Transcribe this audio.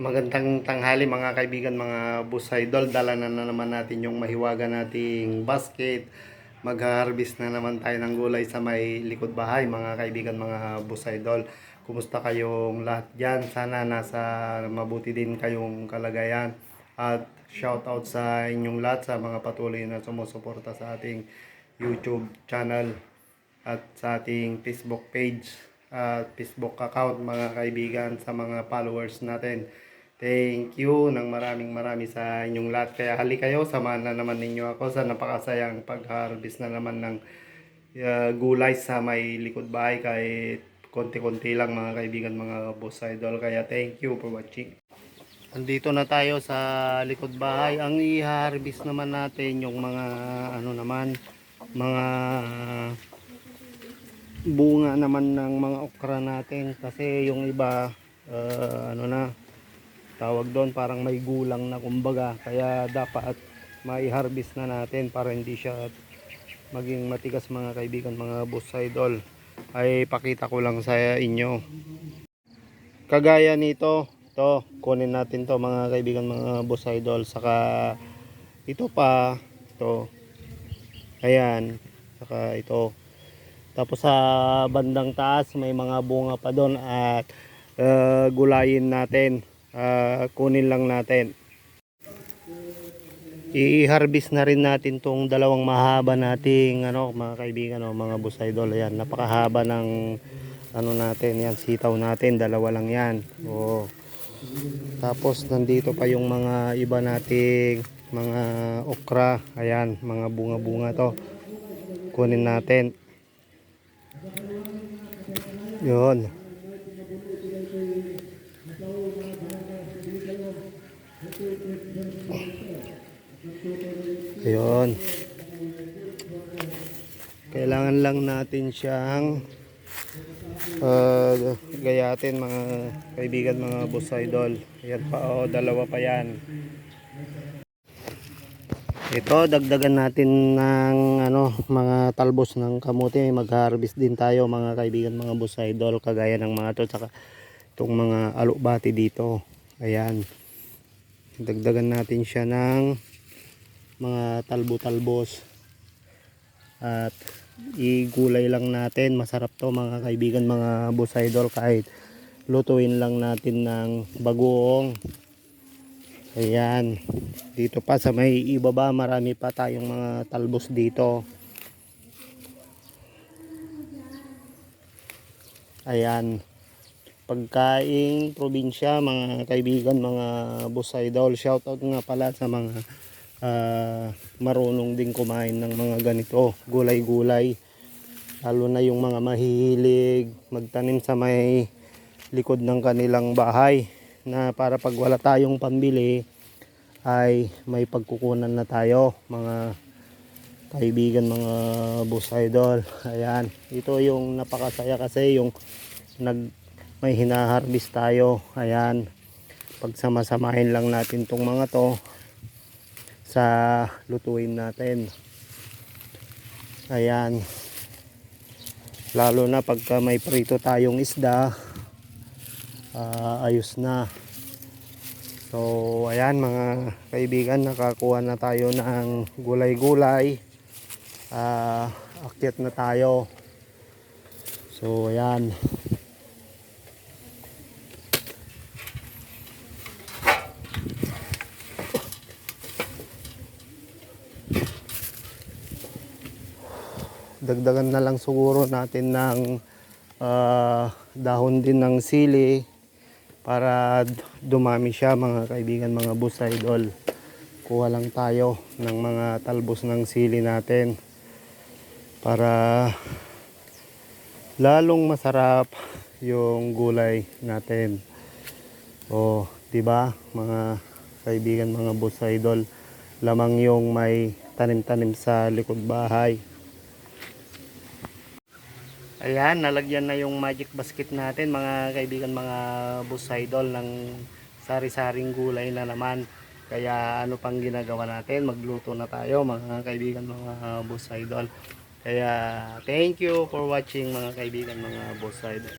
Magandang tanghali mga kaibigan, mga bus idol. Dala na, na naman natin yung mahiwaga nating basket. Mag-harvest na naman tayo ng gulay sa may likod bahay mga kaibigan, mga bus idol. Kumusta kayong lahat dyan? Sana nasa mabuti din kayong kalagayan. At shout out sa inyong lahat sa mga patuloy na sumusuporta sa ating YouTube channel at sa ating Facebook page at Facebook account mga kaibigan sa mga followers natin. Thank you ng maraming marami sa inyong lahat. Kaya hali kayo, samahan na naman ninyo ako sa napakasayang pag-harvest na naman ng uh, gulay sa may likod bahay kahit konti-konti lang mga kaibigan, mga boss idol. Kaya thank you for watching. Andito na tayo sa likod bahay. Ang i-harvest naman natin yung mga ano naman, mga bunga naman ng mga okra natin kasi yung iba uh, ano na tawag doon parang may gulang na kumbaga. Kaya dapat mai-harvest na natin para hindi siya maging matigas mga kaibigan mga boss idol. Ay pakita ko lang sa inyo. Kagaya nito to kunin natin to mga kaibigan mga boss idol. Saka ito pa to. Ayan. Saka ito tapos sa bandang taas may mga bunga pa doon at uh, gulayin natin uh, kunin lang natin. I-harvest na rin natin tong dalawang mahaba nating ano mga kaibigan o mga boss idol. Ayan napakahaba ng ano natin yan sitaw natin dalawa lang yan. O tapos nandito pa yung mga iba nating mga okra. Ayan mga bunga bunga to. Kunin natin yun Ayun. Kailangan lang natin siyang uh, gayatin mga kaibigan, mga boss idol. Yan pa oh, dalawa pa yan. Ito dagdagan natin ng ano mga talbos ng kamote, mag-harvest din tayo mga kaibigan, mga boss idol kagaya ng mga to saka itong mga alubati dito. Ayan. Dagdagan natin siya ng mga talbo-talbos. At igulay lang natin. Masarap to mga kaibigan mga boss idol. Kahit lutuin lang natin ng bagoong ayan. Dito pa sa may ibaba marami pa tayong mga talbos dito. Ayan. Pagkaing probinsya mga kaibigan mga boss idol shout out nga pala sa mga uh, marunong din kumain ng mga ganito gulay-gulay. Lalo na yung mga mahihilig magtanim sa may likod ng kanilang bahay na para pag wala tayong pambili ay may pagkukunan na tayo mga kaibigan mga boss idol. Ayan. Ito yung napakasaya kasi yung nag may hinaharvest tayo. Ayan. Pagsamasamahin lang natin tong mga to sa lutuin natin. Ayan. Lalo na pagka may prito tayong isda uh, ayos na. So ayan mga kaibigan nakakuha na tayo ng gulay gulay uh, akyat na tayo. So ayan. Dagdagan na lang siguro natin ng uh, dahon din ng sili para dumami siya mga kaibigan mga bus idol. Kuha lang tayo ng mga talbos ng sili natin para lalong masarap yung gulay natin. O di ba mga kaibigan mga bus idol? Lamang yung may tanim-tanim sa likod bahay Ayan, nalagyan na yung magic basket natin mga kaibigan, mga boss idol ng sari-saring gulay na naman. Kaya ano pang ginagawa natin, magluto na tayo mga kaibigan, mga boss idol. Kaya thank you for watching mga kaibigan, mga boss idol.